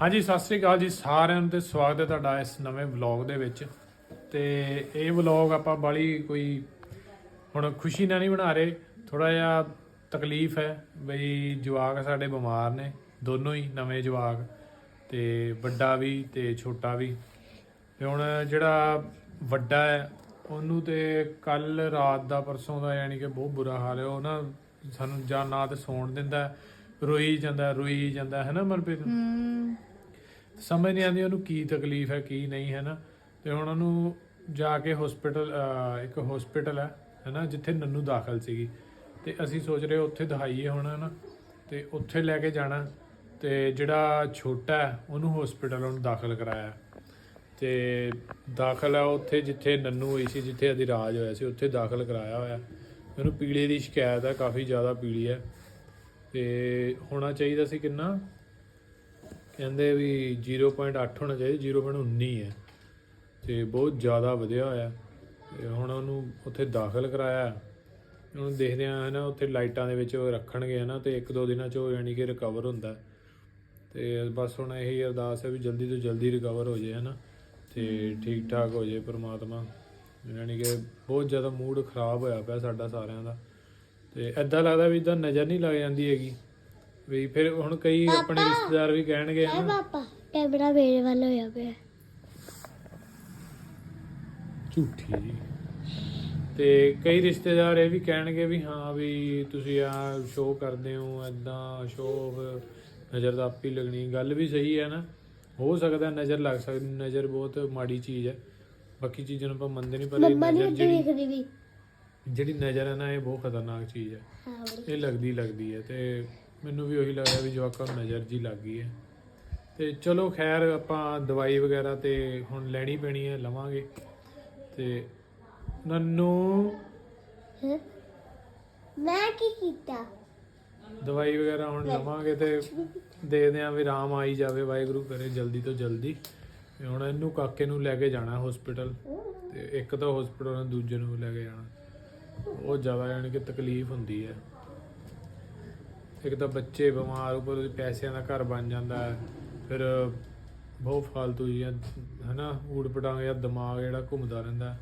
ਹਾਂਜੀ, ਸਤਿ ਸ੍ਰੀ ਅਕਾਲ ਜੀ ਸਾਰਿਆਂ ਨੂੰ ਤੇ ਸਵਾਗਤ ਹੈ ਤੁਹਾਡਾ ਇਸ ਨਵੇਂ ਵਲੌਗ ਦੇ ਵਿੱਚ। ਤੇ ਇਹ ਵਲੌਗ ਆਪਾਂ ਬਾਲੀ ਕੋਈ ਹੁਣ ਖੁਸ਼ੀ ਨਾਲ ਨਹੀਂ ਬਣਾ ਰਹੇ ਥੋੜਾ ਜਿਹਾ ਤਕਲੀਫ ਹੈ ਬਈ ਜਵਾਕ ਸਾਡੇ ਬਿਮਾਰ ਨੇ, ਦੋਨੋਂ ਹੀ ਨਵੇਂ ਜਵਾਕ ਤੇ ਵੱਡਾ ਵੀ ਤੇ ਛੋਟਾ ਵੀ। ਤੇ ਹੁਣ ਜਿਹੜਾ ਵੱਡਾ ਹੈ, ਉਹਨੂੰ ਤੇ ਕੱਲ ਰਾਤ ਦਾ ਪਰਸੋਂ ਦਾ ਯਾਨੀ ਕਿ ਬਹੁਤ ਬੁਰਾ ਹਾਲ ਹੈ, ਉਹ ਨਾ ਸਾਨੂੰ ਜਾਂ ਨਾ ਤੇ ਸੌਣ ਦਿੰਦਾ, ਰੋਈ ਜਾਂਦਾ ਰੋਈ ਜਾਂਦਾ, ਹੈ ਨਾ ਮਨਪ੍ਰੀਤ? ਸਮਝ ਨਹੀਂ ਆਉਂਦੀ ਉਹਨੂੰ ਕੀ ਤਕਲੀਫ ਹੈ, ਕੀ ਨਹੀਂ, ਹੈ ਨਾ? ਤੇ ਹੁਣ ਉਹਨੂੰ ਜਾ ਕੇ ਹਸਪੀਟਲ ਇੱਕ ਹਸਪੀਟਲ ਹੈ ਹੈ ਨਾ, ਜਿੱਥੇ ਨੰਨੂ ਦਾਖਲ ਸੀਗੀ। ਤੇ ਅਸੀਂ ਸੋਚ ਰਹੇ ਉੱਥੇ ਦਿਖਾਈਏ ਹੁਣ, ਹੈ ਨਾ? ਤੇ ਉੱਥੇ ਲੈ ਕੇ ਜਾਣਾ। ਤੇ ਜਿਹੜਾ ਛੋਟਾ ਹੈ, ਉਹਨੂੰ ਹਸਪੀਟਲ ਉਹਨੂੰ ਦਾਖਲ ਕਰਾਇਆ। ਤੇ ਦਾਖਲ ਹੈ ਉੱਥੇ ਜਿੱਥੇ ਨੰਨੂ ਹੋਈ ਸੀ, ਜਿੱਥੇ ਇਹਦੀ ਰਾਜ ਹੋਇਆ ਸੀ, ਉੱਥੇ ਦਾਖਲ ਕਰਾਇਆ ਹੋਇਆ। ਉਹਨੂੰ ਪੀਲੇ ਦੀ ਸ਼ਿਕਾਇਤ ਹੈ, ਕਾਫੀ ਜ਼ਿਆਦਾ ਪੀਲੀ ਹੈ। ਤੇ ਹੋਣਾ ਚਾਹੀਦਾ ਸੀ ਕਿੰਨਾ? ਕਹਿੰਦੇ ਵੀ 0.8 ਹੋਣਾ ਚਾਹੀਦਾ 0.19 ਹੈ। ਤੇ ਬਹੁਤ ਜ਼ਿਆਦਾ ਵਧਿਆ ਹੋਇਆ ਤੇ ਹੁਣ ਉਹਨੂੰ ਉੱਥੇ ਦਾਖਲ ਕਰਾਇਆ ਉਹਨੂੰ ਦੇਖਦੇ ਆ ਨਾ ਉੱਥੇ ਲਾਈਟਾਂ ਦੇ ਵਿੱਚ ਉਹ ਰੱਖਣਗੇ ਨਾ ਤੇ ਇੱਕ ਦੋ ਦਿਨਾਂ ਚ ਉਹ ਯਾਨੀ ਕਿ ਰਿਕਵਰ ਹੁੰਦਾ ਹੈ। ਤੇ ਬਸ ਹੁਣ ਇਹੀ ਅਰਦਾਸ ਹੈ ਵੀ ਜਲਦੀ ਤੋਂ ਜਲਦੀ ਰਿਕਵਰ ਹੋ ਜਾਏ, ਹਨਾ, ਤੇ ਠੀਕ ਠਾਕ ਹੋ ਜਾਏ ਪ੍ਰਮਾਤਮਾ। ਯਾਨੀ ਕਿ ਬਹੁਤ ਜ਼ਿਆਦਾ ਮੂਡ ਖਰਾਬ ਹੋਇਆ ਪਿਆ ਸਾਡਾ ਸਾਰਿਆਂ ਦਾ। ਤੇ ਐਦਾਂ ਲੱਗਦਾ ਵੀ ਇਦਾਂ ਨਜ਼ਰ ਨਹੀਂ ਲੱਗ ਜਾਂਦੀ ਹੈਗੀ। ਵੀ ਫਿਰ ਹੁਣ ਕਈ ਆਪਣੇ ਰਿਸ਼ਤੇਦਾਰ ਵੀ ਕਹਿਣਗੇ ਹੈ ਪਾਪਾ ਕੈਮਰਾ ਮੇਰੇ ਵੱਲ ਹੋਇਆ ਪਿਆ। ਝੂਠੀ ਤੇ ਕਈ ਰਿਸ਼ਤੇਦਾਰ ਇਹ ਵੀ ਕਹਿਣਗੇ ਵੀ ਹਾਂ ਵੀ ਤੁਸੀਂ ਆ ਸ਼ੋਅ ਕਰਦੇ ਹੋ ਐਦਾਂ ਸ਼ੋਅ ਨਜ਼ਰ ਤਾਂ ਆਪੀ ਲੱਗਣੀ ਗੱਲ ਵੀ ਸਹੀ ਹੈ ਨਾ। ਹੋ ਸਕਦਾ ਨਜ਼ਰ ਲੱਗ ਸਕਦੀ ਨਜ਼ਰ ਬਹੁਤ ਮਾੜੀ ਚੀਜ਼ ਹੈ। ਬਾਕੀ ਚੀਜ਼ਾਂ ਨੂੰ ਆਪਾਂ ਮੰਨਦੇ ਨਹੀਂ ਪਰ ਇਹ ਮੰਮਾ ਨਜ਼ਰ ਨੇ ਜਿਹੜੀ ਦੇਖਦੀ ਵੀ। ਜਿਹੜੀ ਨਜ਼ਰ ਹੈ ਨਾ ਇਹ ਬਹੁਤ ਖਤਰਨਾਕ ਚੀਜ਼ ਹੈ। ਹਾਂ ਬੜੀ ਇਹ ਲੱਗਦੀ ਲੱਗਦੀ ਹੈ ਤੇ ਮੈਨੂੰ ਵੀ ਉਹੀ ਲੱਗਦਾ ਵੀ ਜਵਾਕਾਂ ਨੂੰ ਨਜ਼ਰ ਜੀ ਲੱਗ ਗਈ ਹੈ। ਤੇ ਚਲੋ ਖੈਰ ਆਪਾਂ ਦਵਾਈ ਵਗੈਰਾ ਤੇ ਹੁਣ ਲੈਣੀ ਪੈਣੀ ਹੈ ਲਵਾਂਗੇ। ਤੇ ਨੰਨੂ? ਮੈਂ ਕੀ ਕੀਤਾ? ਦਵਾਈ ਵਗੈਰਾ ਹੁਣ ਲਵਾਂਗੇ ਤੇ ਦੇਖਦੇ ਆਂ ਵੀ ਆਰਾਮ ਆਈ ਜਾਵੇ ਵਾਹਿਗੁਰੂ ਕਰੇ ਜਲਦੀ ਤੋਂ ਜਲਦੀ। ਤੇ ਹੁਣ ਇਹਨੂੰ ਕਾਕੇ ਨੂੰ ਲੈ ਕੇ ਜਾਣਾ ਹਸਪੀਟਲ ਤੇ ਇੱਕ ਤਾਂ ਹਸਪੀਟਲ ਦੂਜੇ ਨੂੰ ਲੈ ਕੇ ਜਾਣਾ। ਉਹ ਜ਼ਿਆਦਾ ਯਾਨੀ ਕਿ ਤਕਲੀਫ ਹੁੰਦੀ ਹੈ। ਇੱਕ ਤਾਂ ਬੱਚੇ ਬਿਮਾਰ ਉੱਪਰ ਉਹਦੇ ਪੈਸਿਆਂ ਦਾ ਘਰ ਬਣ ਜਾਂਦਾ ਹੈ। ਫਿਰ ਬਹੁਤ ਫਾਲਤੂ ਜੀ ਹਨਾ ਊੜ ਪਟਾਂਗ ਜਾਂ ਦਿਮਾਗ ਜਿਹੜਾ ਘੁੰਮਦਾ ਰਹਿੰਦਾ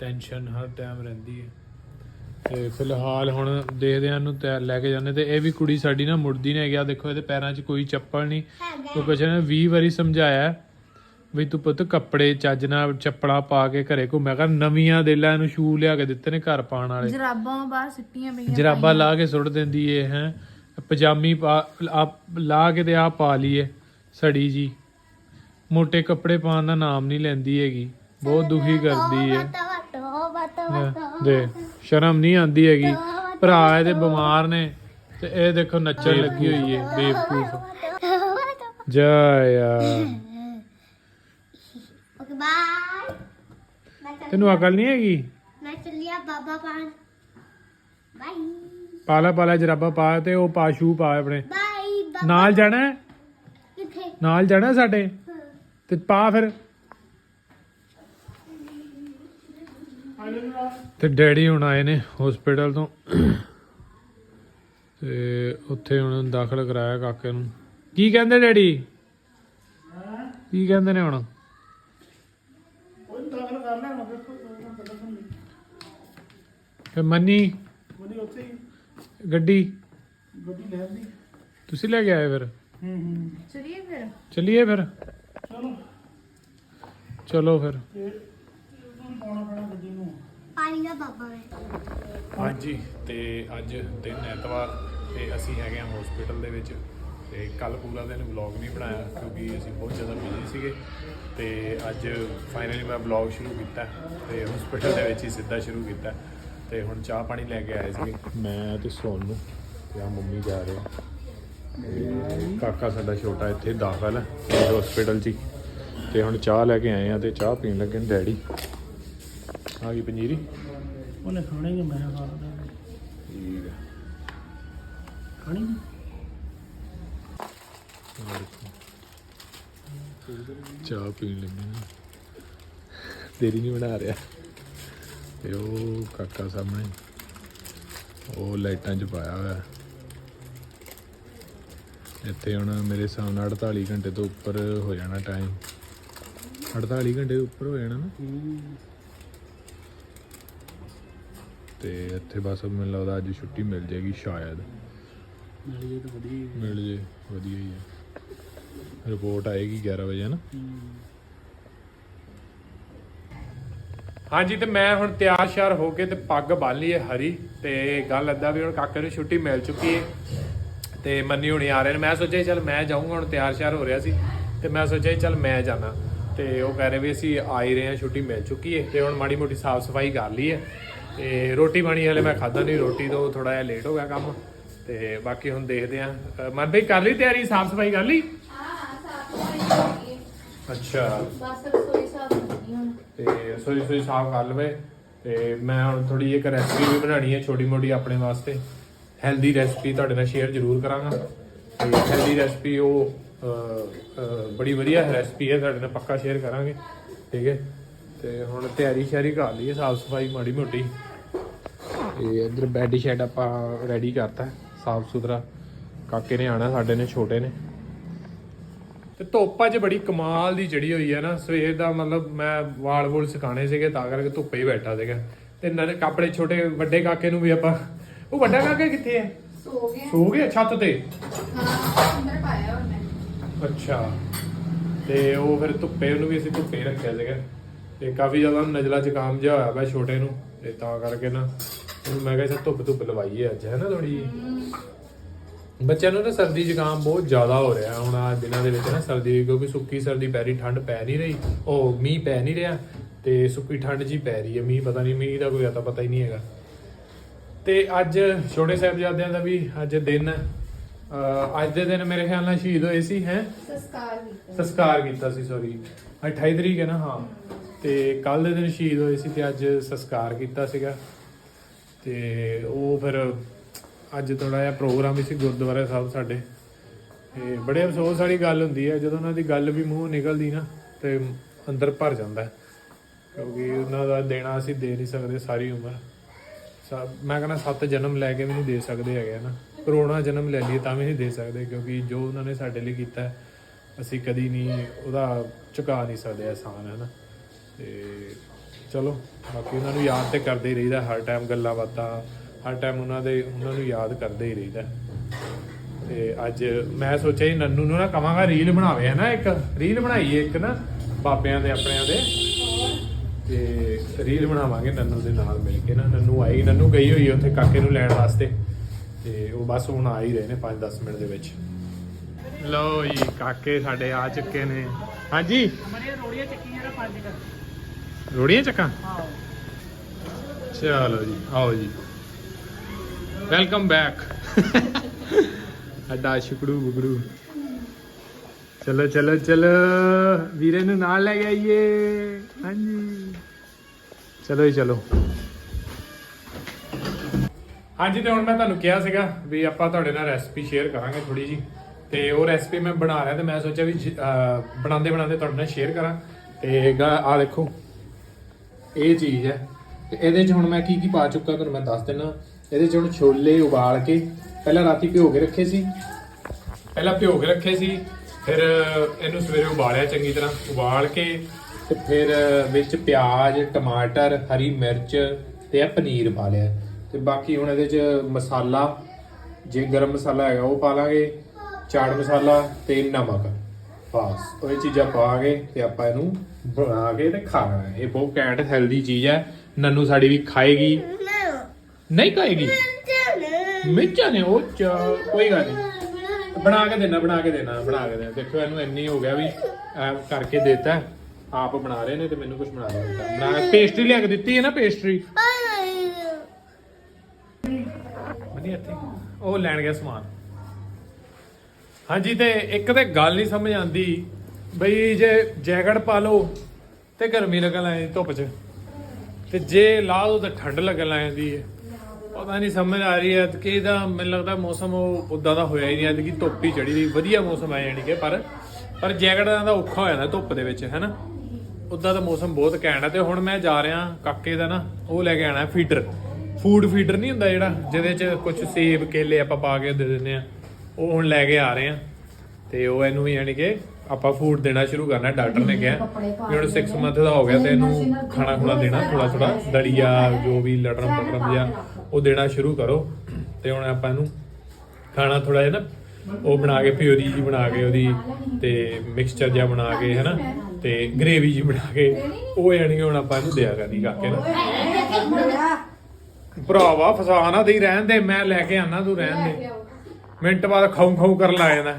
ਟੈਨਸ਼ਨ ਹਰ ਟਾਈਮ ਰਹਿੰਦੀ ਹੈ। ਤੇ ਫਿਲਹਾਲ ਹੁਣ ਦੇਖਦੇ ਆਂ ਨੂੰ ਲੈ ਕੇ ਜਾਂਦੇ ਤੇ ਇਹ ਵੀ ਕੁੜੀ ਸਾਡੀ ਨਾ ਮੁੜਦੀ ਨਹੀਂ ਗਿਆ ਦੇਖੋ ਇਹਦੇ ਪੈਰਾਂ 'ਚ ਕੋਈ ਚੱਪਲ ਨਹੀਂ ਉਹ ਕੁਛ ਨੇ 20 ਵਾਰੀ ਸਮਝਾਇਆ ਵੀ ਤੂੰ ਪੁੱਤ ਕੱਪੜੇ ਚੱਜ ਨਾਲ ਚੱਪਲਾਂ ਪਾ ਕੇ ਘਰੇ ਘੁੰਮਿਆ ਕਰ ਨਵੀਆਂ ਦੇ ਲੈ ਇਹਨੂੰ ਸ਼ੂ ਲਿਆ ਕੇ ਦਿੱਤੇ ਨੇ ਘਰ ਪਾਉਣ ਵਾਲੇ। ਜਰਾਬਾਂ ਬਾਹਰ ਸਿੱਟੀਆਂ ਪਈਆਂ ਜਰਾਬਾਂ ਲਾ ਕੇ ਸੁੱਟ ਦਿੰਦੀ ਏ ਹੈ। ਪਜਾਮੀ ਪਾ ਲਾ ਕੇ ਤੇ ਆ ਪਾ ਲਈਏ ਸੜੀ ਜੀ। ਮੋٹے ਕੱਪੜੇ ਪਾਉਣ ਦਾ ਨਾਮ ਨਹੀਂ ਲੈਂਦੀ ਹੈਗੀ। ਬਹੁਤ ਦੁਖੀ ਕਰਦੀ ਲੈ, ਦੇ ਸ਼ਰਮ ਨਹੀਂ ਆਉਂਦੀ ਹੈਗੀ। ਭਰਾ ਇਹਦੇ ਬਿਮਾਰ ਨੇ ਤੇ ਇਹ ਦੇਖੋ ਨੱਚਣ ਲੱਗੀ ਹੋਈ ਏ ਬੇਵਕੂਫ। ਜਾ ਯਾਰ। Okay bye. ਮੈਂ ਚੱਲ ਤੈਨੂੰ ਅਕਲ ਨਹੀਂ ਹੈਗੀ? ਮੈਂ ਚੱਲਿਆ ਬਾਬਾ ਪਾਣ ਬਾਈ ਪਾਲਾ ਪਾਲਾ ਜਰਾਬਾ ਪਾ ਤੇ ਉਹ ਪਾ ਸ਼ੂ ਪਾ ਆਪਣੇ। ਬਾਈ ਨਾਲ ਜਾਣਾ ਹੈ? ਕਿੱਥੇ? ਨਾਲ ਜਾਣਾ ਸਾਡੇ? ਤੇ ਪਾ ਫਿਰ। ਤੇ ਡੈਡੀ ਹੁਣ ਆਏ ਨੇ ਹਸਪੀਟਲ ਤੋਂ। ਤੇ ਉੱਥੇ ਹੁਣ ਦਾਖਲ ਕਰਾਇਆ ਕਾਕੇ ਨੂੰ। ਕੀ ਕਹਿੰਦੇ ਡੈਡੀ? ਕੀ ਕਹਿੰਦੇ ਨੇ ਹੁਣ? ਫਿਰ ਮੰਨੀ? ਗੱਡੀ? ਤੁਸੀਂ ਲੈ ਕੇ ਆਏ ਫਿਰ? ਚਲਿਏ ਫਿਰ? ਚਲਿਏ ਫਿਰ? ਚਲੋ। ਫਿਰ। ਪਾਣੀ ਦਾ ਬਾਬਾ ਹੈ ਹਾਂਜੀ ਤੇ ਅੱਜ ਦਿਨ ਐਤਵਾਰ ਤੇ ਅਸੀਂ ਹੈਗੇ ਹਾਂ ਹਸਪੀਟਲ ਦੇ ਵਿੱਚ। ਤੇ ਕੱਲ ਪੂਰਾ ਦਿਨ ਵਲੌਗ ਨਹੀਂ ਬਣਾਇਆ ਕਿਉਂਕਿ ਅਸੀਂ ਬਹੁਤ ਜ਼ਿਆਦਾ ਬਿਜ਼ੀ ਸੀਗੇ। ਤੇ ਅੱਜ ਫਾਈਨਲੀ ਮੈਂ ਵਲੌਗ ਸ਼ੁਰੂ ਕੀਤਾ ਤੇ ਹਸਪੀਟਲ ਦੇ ਵਿੱਚ ਹੀ ਸਿੱਧਾ ਸ਼ੁਰੂ ਕੀਤਾ। ਤੇ ਹੁਣ ਚਾਹ ਪਾਣੀ ਲੈ ਕੇ ਆਏ ਸੀਗੇ। ਮੈਂ ਤੇ ਸੋਨ ਨੂੰ ਤੇ ਆ ਮੰਮੀ ਜਾ ਰਹੇ ਤੇ ਕਾਕਾ ਸਾਡਾ ਛੋਟਾ ਇੱਥੇ ਦਾਖਲ ਹੈ ਹਸਪੀਟਲ 'ਚ ਹੀ। ਤੇ ਹੁਣ ਚਾਹ ਲੈ ਕੇ ਆਏ ਆ ਤੇ ਚਾਹ ਪੀਣ ਲੱਗੇ ਨੇ ਡੈਡੀ। ਆ ਗਈ ਪੰਜੀਰੀ। ਉਹਨੇ ਖਾਣੇ ਕਿ ਮੈਂ ਖਾ ਲਾਂ ਠੀਕ ਹੈ ਖਾਣੀ? ਚਾਹ ਪੀਣ ਲੱਗੇ ਨੇ। ਤੇਰੀ ਨਹੀਂ ਬਣਾ ਰਿਹਾ। ਤੇ ਉਹ ਕਾਕਾ ਸਾਹਮਣੇ ਉਹ ਲਾਈਟਾਂ 'ਚ ਪਾਇਆ ਹੋਇਆ। ਇੱਥੇ ਹੁਣ ਮੇਰੇ ਹਿਸਾਬ ਨਾਲ 48 ਘੰਟੇ ਤੋਂ ਉੱਪਰ ਹੋ ਜਾਣਾ ਟਾਈਮ 48 ਘੰਟੇ ਤੋਂ ਉੱਪਰ ਹੋ ਜਾਣਾ ਨਾ। ਤੇ ਇੱਥੇ ਬਸ ਮੈਨੂੰ ਲੱਗਦਾ ਅੱਜ ਛੁੱਟੀ ਮਿਲ ਜਾਏਗੀ ਸ਼ਾਇਦ। ਨਾਲੀ ਇਹ ਤਾਂ ਵਧੀਆ ਮਿਲ ਜੇ ਵਧੀਆ ਹੀ ਹੈ। ਰਿਪੋਰਟ ਆਏਗੀ 11 ਵਜੇ ਨਾ? ਹਾਂਜੀ ਤੇ ਮੈਂ ਹੁਣ ਤਿਆਰ ਸ਼ਿਆਰ ਹੋ ਕੇ ਤੇ ਪੱਗ ਬੰਨ ਲਈ ਹੈ ਹਰੀ ਤੇ ਗੱਲ ਏਦਾਂ ਵੀ ਹੁਣ ਕਾਕੇ ਨੂੰ ਛੁੱਟੀ ਮਿਲ ਚੁੱਕੀ ਹੈ ਤੇ ਮੰਨੀ ਹੁਣੀ ਆ ਰਹੇ ਨੇ। ਮੈਂ ਸੋਚਿਆ ਚੱਲ ਮੈਂ ਜਾਊਂਗਾ ਹੁਣ ਤਿਆਰ ਸ਼ਿਆਰ ਹੋ ਰਿਹਾ ਸੀ ਤੇ ਮੈਂ ਸੋਚਿਆ ਚੱਲ ਮੈਂ ਜਾਣਾ। ਤੇ ਉਹ ਕਹਿ ਰਹੇ ਵੀ ਅਸੀਂ ਆ ਹੀ ਰਹੇ ਹਾਂ ਛੁੱਟੀ ਮਿਲ ਚੁੱਕੀ ਹੈ ਤੇ ਹੁਣ ਮਾੜੀ ਮੋਟੀ ਸਾਫ਼ ਸਫ਼ਾਈ ਕਰ ਲਈ ਹੈ ਤੇ ਰੋਟੀ ਪਾਣੀ ਹਲੇ ਮੈਂ ਖਾਦਾ ਨਹੀਂ ਰੋਟੀ ਤੋਂ ਥੋੜਾ ਜਿਹਾ ਲੇਟ ਹੋ ਗਿਆ ਕੰਮ ਤੇ ਬਾਕੀ ਹੁਣ ਦੇਖਦੇ ਆਂ ਮਨ ਭਾਈ ਕਰ ਲਈ ਤਿਆਰੀ ਸਾਫ਼ ਸਫ਼ਾਈ ਕਰ ਲਈ? ਅੱਛਾ। ਬਸ ਰਸੋਈ ਸਾਫ਼ ਕਰਨੀ ਹੁਣ ਤੇ ਸੋਈ ਸੋਈ ਸਾਫ਼ ਕਰ ਲਵੇ ਤੇ ਮੈਂ ਹੁਣ ਥੋੜੀ ਇੱਕ ਰੈਸਪੀ ਵੀ ਬਣਾਣੀ ਹੈ ਛੋਟੀ ਮੋਟੀ ਆਪਣੇ ਵਾਸਤੇ। ਹੈਲਦੀ ਰੈਸਪੀ ਤੁਹਾਡੇ ਨਾਲ ਸ਼ੇਅਰ ਜ਼ਰੂਰ ਕਰਾਂਗਾ। ਤੇ ਹੈਲਦੀ ਰੈਸਪੀ ਉਹ ਬੜੀ ਵਧੀਆ ਰੈਸਪੀ ਹੈ, ਤੁਹਾਡੇ ਨਾਲ ਪੱਕਾ ਸ਼ੇਅਰ ਕਰਾਂਗੇ। ਠੀਕ ਹੈ? ਤੇ ਹੁਣ ਤਿਆਰੀ ਸ਼ਿਆਰੀ ਕਰ ਲਈਏ, ਸਾਫ਼ ਸਫ਼ਾਈ ਮਾੜੀ ਮੋਟੀ। ਤੇ ਇੱਧਰ ਬੈੱਡ ਸ਼ੈਡ ਆਪਾਂ ਰੈਡੀ ਕਰਤਾ ਸਾਫ਼ ਸੁਥਰਾ। ਕਾਕੇ ਨੇ ਆਣਾ ਸਾਡੇ ਨੇ, ਛੋਟੇ ਨੇ। ਤੇ ਧੁੱਪ ਅੱਜ ਬੜੀ ਕਮਾਲ ਦੀ ਚੜੀ ਹੋਈ ਹੈ ਨਾ। ਸਵੇਰ ਦਾ ਮਤਲਬ ਮੈਂ ਵਾਲ ਵੂਲ ਸੁਕਾਣੇ ਸੀਗੇ ਤਾਂ ਕਰਕੇ ਧੁੱਪੇ ਹੀ ਬੈਠਾ ਸੀਗਾ। ਤੇ ਨਾਲੇ ਕੱਪੜੇ ਛੋਟੇ ਵੱਡੇ ਕਾਕੇ ਨੂੰ ਵੀ ਆਪਾਂ ਉਹ ਵੱਡਾ ਕਾਕਾ ਕਿੱਥੇ ਹੈ? ਸੋ ਗਿਆ। ਸੋ ਗਿਆ ਛੱਤ ਤੇ? ਹਾਂ ਅੰਦਰ ਪਾਇਆ ਹੁਣ ਮੈਂ। ਅੱਛਾ। ਤੇ ਉਹ ਫਿਰ ਧੁੱਪੇ ਉਹਨੂੰ ਵੀ ਅਸੀਂ ਧੁੱਪੇ ਰੱਖਿਆ ਸੀਗਾ। ਤੇ ਕਾਫੀ ਜ਼ਿਆਦਾ ਨਜ਼ਲਾ ਜ਼ੁਕਾਮ ਜਿਹਾ ਹੋਇਆ ਪਿਆ ਛੋਟੇ ਨੂੰ। ਤੇ ਤਾਂ ਕਰਕੇ ਨਾ ਮੈਂ ਕਿਹਾ ਧੁੱਪ ਧੁੱਪ ਲਵਾਈਏ ਅੱਜ ਹੈ ਨਾ ਥੋੜੀ ਬੱਚਿਆਂ ਨੂੰ ਨਾ ਸਰਦੀ ਜ਼ੁਕਾਮ ਬਹੁਤ ਜ਼ਿਆਦਾ ਹੋ ਰਿਹਾ। ਹੁਣ ਆ ਦਿਨਾਂ ਦੇ ਵਿੱਚ ਨਾ ਸਰਦੀ ਕਿਉਂਕਿ ਸੁੱਕੀ ਸਰਦੀ ਪੈ ਰਹੀ ਠੰਡ ਪੈ ਨਹੀਂ ਰਹੀ। ਉਹ ਮੀਂਹ ਪੈ ਨਹੀਂ ਰਿਹਾ ਤੇ ਸੁੱਕੀ ਠੰਡ ਜੀ ਪੈ ਰਹੀ ਹੈ। ਮੀਂਹ ਪਤਾ ਨਹੀਂ ਮੀਂਹ ਦਾ ਕੋਈ ਅਤਾ ਪਤਾ ਹੀ ਨਹੀਂ ਹੈਗਾ। ਤੇ ਅੱਜ ਛੋਟੇ ਸਾਹਿਬਜ਼ਾਦਿਆਂ ਦਾ ਵੀ ਅੱਜ ਦਿਨ ਹੈ। ਅੱਜ ਦੇ ਦਿਨ ਮੇਰੇ ਖਿਆਲ ਨਾਲ ਸ਼ਹੀਦ ਹੋਏ ਸੀ ਹੈ? ਸੰਸਕਾਰ ਕੀਤਾ। ਸੰਸਕਾਰ ਕੀਤਾ ਸੀ ਸੌਰੀ 28 ਤਰੀਕ ਹੈ ਨਾ ਹਾਂ। ਤੇ ਕੱਲ ਦੇ ਦਿਨ ਸ਼ਹੀਦ ਹੋਏ ਸੀ ਤੇ ਅੱਜ ਸੰਸਕਾਰ ਕੀਤਾ ਸੀਗਾ। ਤੇ ਉਹ ਫਿਰ ਅੱਜ ਥੋੜਾ ਜਿਹਾ ਪ੍ਰੋਗਰਾਮ ਹੀ ਸੀ ਗੁਰਦੁਆਰਾ ਸਾਹਿਬ ਸਾਡੇ। ਤੇ ਬੜੇ ਅਫਸੋਸ ਵਾਲੀ ਗੱਲ ਹੁੰਦੀ ਹੈ, ਜਦੋਂ ਉਹਨਾਂ ਦੀ ਗੱਲ ਵੀ ਮੂੰਹ ਨਿਕਲਦੀ ਨਾ, ਤੇ ਅੰਦਰ ਭਰ ਜਾਂਦਾ ਕਿਉਂਕਿ ਉਹਨਾਂ ਦਾ ਦੇਣਾ ਅਸੀਂ ਦੇ ਨਹੀਂ ਸਕਦੇ ਸਾਰੀ ਉਮਰ। ਮੈਂ ਕਹਿੰਦਾ ਸੱਤ ਜਨਮ ਲੈ ਕੇ ਵੀ ਨਹੀਂ ਦੇ ਸਕਦੇ ਹੈਗੇ ਨਾ ਕਰੋਨਾ ਜਨਮ ਲੈ ਲਈਏ ਤਾਂ ਵੀ ਨਹੀਂ ਦੇ ਸਕਦੇ, ਕਿਉਂਕਿ ਜੋ ਉਹਨਾਂ ਨੇ ਸਾਡੇ ਲਈ ਕੀਤਾ ਅਸੀਂ ਕਦੀ ਨਹੀਂ ਉਹਦਾ ਚੁਕਾ ਨਹੀਂ ਸਕਦੇ ਆਸਾਨ ਹੈ ਨਾ ਤੇ ਚਲੋ, ਬਾਕੀ ਉਹਨਾਂ ਨੂੰ ਯਾਦ ਤੇ ਕਰਦੇ ਹੀ ਰਹੀਦਾ ਹਰ ਟਾਈਮ ਗੱਲਾਂ ਬਾਤਾਂ ਹਰ ਟਾਈਮ ਉਹਨਾਂ ਦੇ ਉਹਨਾਂ ਨੂੰ ਯਾਦ ਕਰਦੇ ਹੀ ਰਹੀਦਾ। ਤੇ ਅੱਜ ਮੈਂ ਸੋਚਿਆ ਜੀ ਨੰਨੂ ਨੂੰ ਨਾ ਕਵਾਂਗਾ ਰੀਲ ਬਣਾਵੇ ਹੈ ਨਾ ਇੱਕ? ਰੀਲ ਬਣਾਈਏ ਇੱਕ ਨਾ ਬਾਬਿਆਂ ਦੇ ਆਪਣਿਆਂ ਦੇ। ਤੇ ਰੀਲ ਬਣਾਵਾਂਗੇ ਨੰਨੂ ਦੇ ਨਾਲ ਮਿਲ ਕੇ ਨਾ। ਨੰਨੂ ਆਈ ਨੰਨੂ ਗਈ ਹੋਈ ਉੱਥੇ ਕਾਕੇ ਨੂੰ ਲੈਣ ਵਾਸਤੇ। ਤੇ ਉਹ ਬਸ ਹੁਣ ਆ ਹੀ ਰਹੇ ਨੇ 5-10 ਮਿੰਟ ਦੇ ਵਿੱਚ। ਲਓ ਜੀ ਕਾਕੇ ਸਾਡੇ ਆ ਚੁੱਕੇ ਨੇ। ਹਾਂਜੀ? ਮਰੇ ਰੋੜੀਆਂ ਚੱਕੀ ਜਿਹੜਾ ਪੰਜ ਕਰ। ਰੋੜੀਆਂ ਚੱਕਾਂ? ਚਲੋ ਜੀ ਆਓ ਜੀ। ਵੈਲਕਮ ਬੈਕ ਅੱਡਾ ਸ਼ੁਕੜੂ ਬੁਗੜੂ ਚਲੋ ਚਲੋ ਚਲੋ। ਵੀਰੇ ਨੂੰ ਨਾਲ ਲੈ ਕੇ ਹਾਂਜੀ। ਚਲੋ ਜੀ, ਚਲੋ। ਹਾਂਜੀ, ਤੇ ਹੁਣ ਮੈਂ ਤੁਹਾਨੂੰ ਕਿਹਾ ਸੀਗਾ ਵੀ ਆਪਾਂ ਤੁਹਾਡੇ ਨਾਲ ਰੈਸਪੀ ਸ਼ੇਅਰ ਕਰਾਂਗੇ ਥੋੜੀ ਜੀ ਤੇ ਉਹ ਰੈਸਪੀ ਮੈਂ ਬਣਾ ਰਿਹਾ ਤੇ ਮੈਂ ਸੋਚਿਆ ਵੀ ਬਣਾਉਂਦੇ ਬਣਾਉਂਦੇ ਤੁਹਾਡੇ ਨਾਲ ਸ਼ੇਅਰ ਕਰਾਂ। ਤੇ ਆ ਦੇਖੋ। ਇਹ ਚੀਜ਼ ਹੈ। ਤੇ ਇਹਦੇ 'ਚ ਹੁਣ ਮੈਂ ਕੀ ਕੀ ਪਾ ਚੁੱਕਾ ਤੁਹਾਨੂੰ ਮੈਂ ਦੱਸ ਦਿੰਦਾ। ਇਹਦੇ 'ਚ ਹੁਣ ਛੋਲੇ ਉਬਾਲ ਕੇ ਪਹਿਲਾਂ ਰਾਤੀ ਭਿਓ ਕੇ ਰੱਖੇ ਸੀ। ਪਹਿਲਾਂ ਭਿਓ ਕੇ ਰੱਖੇ ਸੀ, ਫਿਰ ਇਹਨੂੰ ਸਵੇਰੇ ਉਬਾਲਿਆ ਚੰਗੀ ਤਰ੍ਹਾਂ। ਉਬਾਲ ਕੇ ਤੇ ਫਿਰ ਵਿੱਚ ਪਿਆਜ਼, ਟਮਾਟਰ, ਹਰੀ ਮਿਰਚ ਤੇ ਇਹ ਪਨੀਰ ਪਾ ਲਿਆ। ਤੇ ਬਾਕੀ ਹੁਣ ਇਹਦੇ 'ਚ ਮਸਾਲਾ, ਜੇ ਗਰਮ ਮਸਾਲਾ ਹੈਗਾ ਉਹ ਪਾ ਲਾਂਗੇ। ਚਾਟ ਮਸਾਲਾ ਤੇ ਨਮਕ। ਬਸ, ਉਹ ਇਹ ਚੀਜ਼ਾਂ ਪਾ ਕੇ ਤੇ ਆਪਾਂ ਇਹਨੂੰ ਬਣਾ ਕੇ ਤੇ ਖਾਣਾ ਹੈ ਇਹ ਬਹੁਤ ਘੈਂਟ ਹੈਲਦੀ ਚੀਜ਼ ਹੈ। ਨੰਨੂ ਸਾਡੀ ਵੀ ਖਾਏਗੀ। ਨਹੀਂ ਖਾਏਗੀ। ਮਿਰਚਾਂ ਨੇ, ਉਹ ਚ- ਕੋਈ ਗੱਲ ਨਹੀਂ। ਬਣਾ ਕੇ ਦੇਣਾ, ਬਣਾ ਕੇ ਦੇਣਾ, ਬਣਾ ਕੇ ਦੇਣਾ। ਦੇਖੋ, ਇਹਨੂੰ ਇੰਨੀ ਹੋ ਗਿਆ ਵੀ ਐ ਕਰਕੇ ਦੇਤਾ। ਆਪ ਬਣਾ ਰਹੇ ਨੇ ਤੇ ਮੈਨੂੰ ਕੁਝ ਬਣਾ ਕੇ ਦਿੱਤਾ। ਬਣਾ ਪੇਸਟਰੀ ਲਿਆ ਕੇ ਦਿੱਤੀ ਹੈ ਨਾ, ਪੇਸਟਰੀ? ਵਧੀਆ ਇੱਥੇ। ਉਹ ਲੈਣ ਗਿਆ ਸਮਾਨ। ਹਾਂਜੀ, ਤੇ ਇੱਕ ਤੇ ਗੱਲ ਨਹੀਂ ਸਮਝ ਆਂਦੀ ਬਈ, ਜੇ ਜੈਕਟ ਪਾ ਲਓ ਤੇ ਗਰਮੀ ਲੱਗਣ ਲੱਗ ਜਾਂਦੀ ਧੁੱਪ 'ਚ। ਤੇ ਜੇ ਲਾ ਦੋ ਤਾਂ ਠੰਡ ਲੱਗਣ ਲੱਗ ਜਾਂਦੀ ਹੈ। ਪਤਾ ਨਹੀਂ ਸਮਝ ਆ ਰਹੀ ਹੈ ਕਿ ਇਹਦਾ ਮੈਨੂੰ ਲੱਗਦਾ ਮੌਸਮ ਉਹ ਉਦਾਂ ਦਾ ਹੋਇਆ ਹੀ ਨਹੀਂ ਅੱਜ ਕੀ ਧੁੱਪ ਹੀ ਚੜੀ ਰਹੀ, ਵਧੀਆ ਮੌਸਮ ਆ ਜਾਣੀ ਕਿ, ਪਰ ਪਰ ਜੈਕਟ ਦਾ ਔਖਾ ਹੋ ਜਾਂਦਾ ਧੁੱਪ ਦੇ ਵਿੱਚ, ਹੈਨਾ? ਉਦਾਂ ਦਾ ਮੌਸਮ ਬਹੁਤ ਘੈਂਟ ਹੈ ਤੇ ਹੁਣ ਮੈਂ ਜਾ ਰਿਹਾ ਕਾਕੇ ਦਾ ਨਾ, ਉਹ ਲੈ ਕੇ ਆਣਾ ਫੀਡਰ। ਫੂਡ ਫੀਡਰ ਨਹੀਂ ਹੁੰਦਾ ਜਿਹੜਾ, ਜਿਹਦੇ ਚ ਕੁਝ ਸੇਬ, ਕੇਲੇ ਆਪਾਂ ਪਾ ਕੇ ਦੇ ਦਿੰਦੇ ਆ, ਉਹ ਹੁਣ ਲੈ ਕੇ ਆ ਰਹੇ ਆ। ਤੇ ਉਹ ਇਹਨੂੰ ਵੀ ਯਾਨੀ ਕਿ ਆਪਾਂ ਫੂਡ ਦੇਣਾ ਸ਼ੁਰੂ ਕਰਨਾ ਡਾਕਟਰ ਨੇ ਕਿਹਾ ਵੀ ਹੁਣ 6 ਮੰਥ ਦਾ ਹੋ ਗਿਆ ਤੇ ਇਹਨੂੰ ਖਾਣਾ ਖੁਣਾ ਦੇਣਾ ਥੋੜਾ ਥੋੜਾ ਦਲੀਆ ਜੋ ਵੀ ਲਟਰਮ ਪਟਰਮ ਜਾਂ ਉਹ ਦੇਣਾ ਸ਼ੁਰੂ ਕਰੋ। ਤੇ ਹੁਣ ਆਪਾਂ ਇਹਨੂੰ ਖਾਣਾ ਥੋੜਾ ਜਿਹਾ ਨਾ ਉਹ ਬਣਾ ਕੇ ਪਿਓਰੀ ਜੀ ਬਣਾ ਕੇ ਉਹਦੀ ਤੇ ਮਿਕਸਚਰ ਜਿਹਾ ਬਣਾ ਕੇ ਹੈਨਾ? ਤੇ ਗ੍ਰੇਵੀ ਜੀ ਬਣਾ ਕੇ ਉਹ ਯਾਨੀ ਕਿ ਹੁਣ ਆਪਾਂ ਇਹਨੂੰ ਦਿਆ ਕਰਨੀ ਕਾਕੇ ਨੂੰ। ਭਰਾਵਾ ਫਸਾਣਾ ਦੇ ਹੀ ਰਹਿਣ ਦੇ ਮੈਂ ਲੈ ਕੇ ਆਣਾ ਤੂੰ ਰਹਿਣ ਦੇ। ਮਿੰਟ ਬਾਅਦ ਖਾਉ ਖਾਉ ਕਰਨ ਲੱਗ ਜਾਂਦਾ